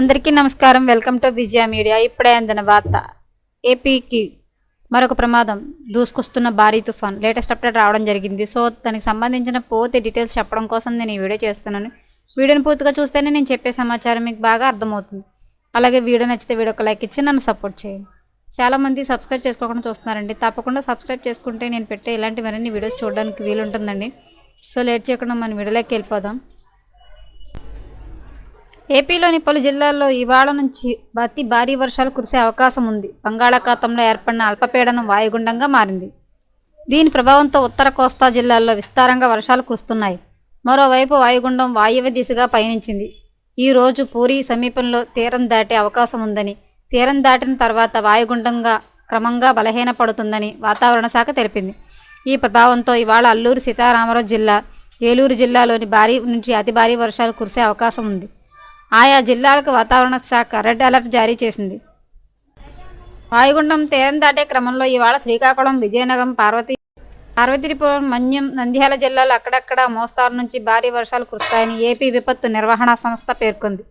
అందరికీ నమస్కారం. Welcome to Vijaya media. ఇప్పుడే అందిన వార్త. ఏపీకి మరొక ప్రమాదం. దూసుకొస్తున్న భారీ తుఫాన్. లేటెస్ట్ అప్డేట్ రావడం జరిగింది. సో దానికి సంబంధించిన పూర్తి డీటెయిల్స్ చెప్పడం కోసం నేను ఈ వీడియో చేస్తున్నాను. వీడియోని పూర్తిగా చూస్తేనే నేను చెప్పే సమాచారం మీకు బాగా అర్థమవుతుంది. అలాగే వీడియో నచ్చితే వీడియోకి లైక్ ఇచ్చి నన్ను సపోర్ట్ చేయండి. చాలామంది సబ్స్క్రైబ్ చేసుకోకుండా చూస్తున్నారండి. తప్పకుండా సబ్స్క్రైబ్ చేసుకుంటే నేను పెట్టే ఇలాంటి మరిన్ని వీడియోస్ చూడడానికి వీలుంటుందండి. సో లేట్ చేయకుండా మన వీడియోలోకి వెళ్ళిపోదాం. ఏపీలోని పలు జిల్లాల్లో ఇవాళ నుంచి అతి భారీ వర్షాలు కురిసే అవకాశం ఉంది. బంగాళాఖాతంలో ఏర్పడిన అల్పపీడనం వాయుగుండంగా మారింది. దీని ప్రభావంతో ఉత్తర కోస్తా జిల్లాల్లో విస్తారంగా వర్షాలు కురుస్తున్నాయి. మరోవైపు వాయుగుండం వాయువ్య దిశగా పయనించింది. ఈ రోజు పూరి సమీపంలో తీరం దాటే అవకాశం ఉందని తీరం దాటిన తర్వాత వాయుగుండంగా క్రమంగా బలహీనపడుతుందని వాతావరణ శాఖ తెలిపింది. ఈ ప్రభావంతో ఇవాళ అల్లూరు సీతారామరాజు జిల్లా ఏలూరు జిల్లాలోని భారీ నుంచి అతి భారీ వర్షాలు కురిసే అవకాశం ఉంది. ఆయా జిల్లాలకు వాతావరణ శాఖ రెడ్ అలర్ట్ జారీ చేసింది. వాయుగుండం తీరం దాటే క్రమంలో ఇవాళ శ్రీకాకుళం విజయనగరం పార్వతి పార్వతీపురం మన్యం నంద్యాల జిల్లాలో అక్కడక్కడ మోస్తారు నుంచి భారీ వర్షాలు కురుస్తాయని ఏపీ విపత్తు నిర్వహణ సంస్థ పేర్కొంది.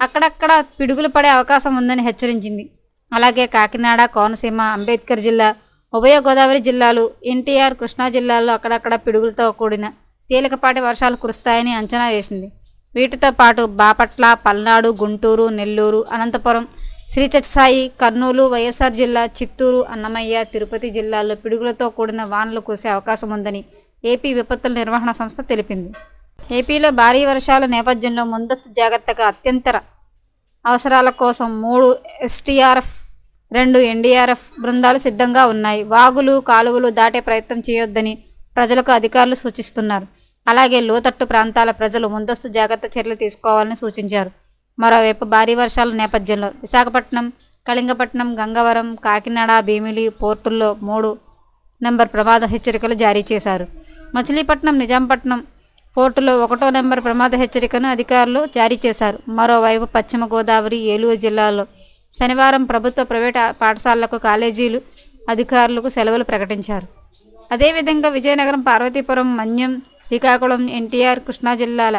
అక్కడక్కడ పిడుగులు పడే అవకాశం ఉందని హెచ్చరించింది. అలాగే కాకినాడ కోనసీమ అంబేద్కర్ జిల్లా ఉభయ గోదావరి జిల్లాలు ఎన్టీఆర్ కృష్ణా జిల్లాల్లో అక్కడక్కడ పిడుగులతో కూడిన తేలికపాటి వర్షాలు కురుస్తాయని అంచనా వేసింది. వీటితో పాటు బాపట్ల పల్నాడు గుంటూరు నెల్లూరు అనంతపురం శ్రీ సత్యసాయి కర్నూలు వైఎస్ఆర్ జిల్లా చిత్తూరు అన్నమయ్య తిరుపతి జిల్లాల్లో పిడుగులతో కూడిన వానలు కురిసే అవకాశం ఉందని ఏపీ విపత్తుల నిర్వహణ సంస్థ తెలిపింది. ఏపీలో భారీ వర్షాల నేపథ్యంలో ముందస్తు జాగ్రత్తగా అత్యంతర అవసరాల కోసం మూడు ఎస్టీఆర్ఎఫ్ రెండు ఎన్డీఆర్ఎఫ్ బృందాలు సిద్ధంగా ఉన్నాయి. వాగులు కాలువలు దాటే ప్రయత్నం చేయొద్దని ప్రజలకు అధికారులు సూచిస్తున్నారు. అలాగే లోతట్టు ప్రాంతాల ప్రజలు ముందస్తు జాగ్రత్త చర్యలు తీసుకోవాలని సూచించారు. మరోవైపు భారీ వర్షాల నేపథ్యంలో విశాఖపట్నం కళింగపట్నం గంగవరం కాకినాడ భీమిలి పోర్టుల్లో మూడు నెంబర్ ప్రమాద హెచ్చరికలు జారీ చేశారు. మచిలీపట్నం నిజాంపట్నం పోర్టులో ఒకటో నెంబర్ ప్రమాద హెచ్చరికను అధికారులు జారీ చేశారు. మరోవైపు పశ్చిమ గోదావరి ఏలూరు జిల్లాలో శనివారం ప్రభుత్వ ప్రైవేట్ పాఠశాలలకు కాలేజీలు అధికారులకు సెలవులు ప్రకటించారు. అదేవిధంగా విజయనగరం పార్వతీపురం మన్యం శ్రీకాకుళం ఎన్టీఆర్ కృష్ణా జిల్లాల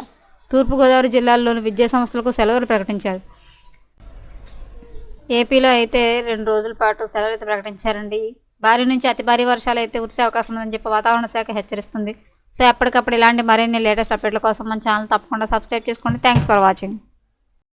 తూర్పుగోదావరి జిల్లాల్లోని విద్యా సంస్థలకు సెలవులు ప్రకటించారు. ఏపీలో అయితే రెండు రోజుల పాటు సెలవులు అయితే ప్రకటించారండి. భారీ నుంచి అతి భారీ వర్షాలు అయితే కురిసే అవకాశం ఉందని చెప్పి వాతావరణ శాఖ హెచ్చరిస్తుంది. సో ఎప్పటికప్పుడు ఇలాంటి మరిన్ని లేటెస్ట్ అప్డేట్ల కోసం మన ఛానల్ తప్పకుండా సబ్స్క్రైబ్ చేసుకోండి. Thanks for watching.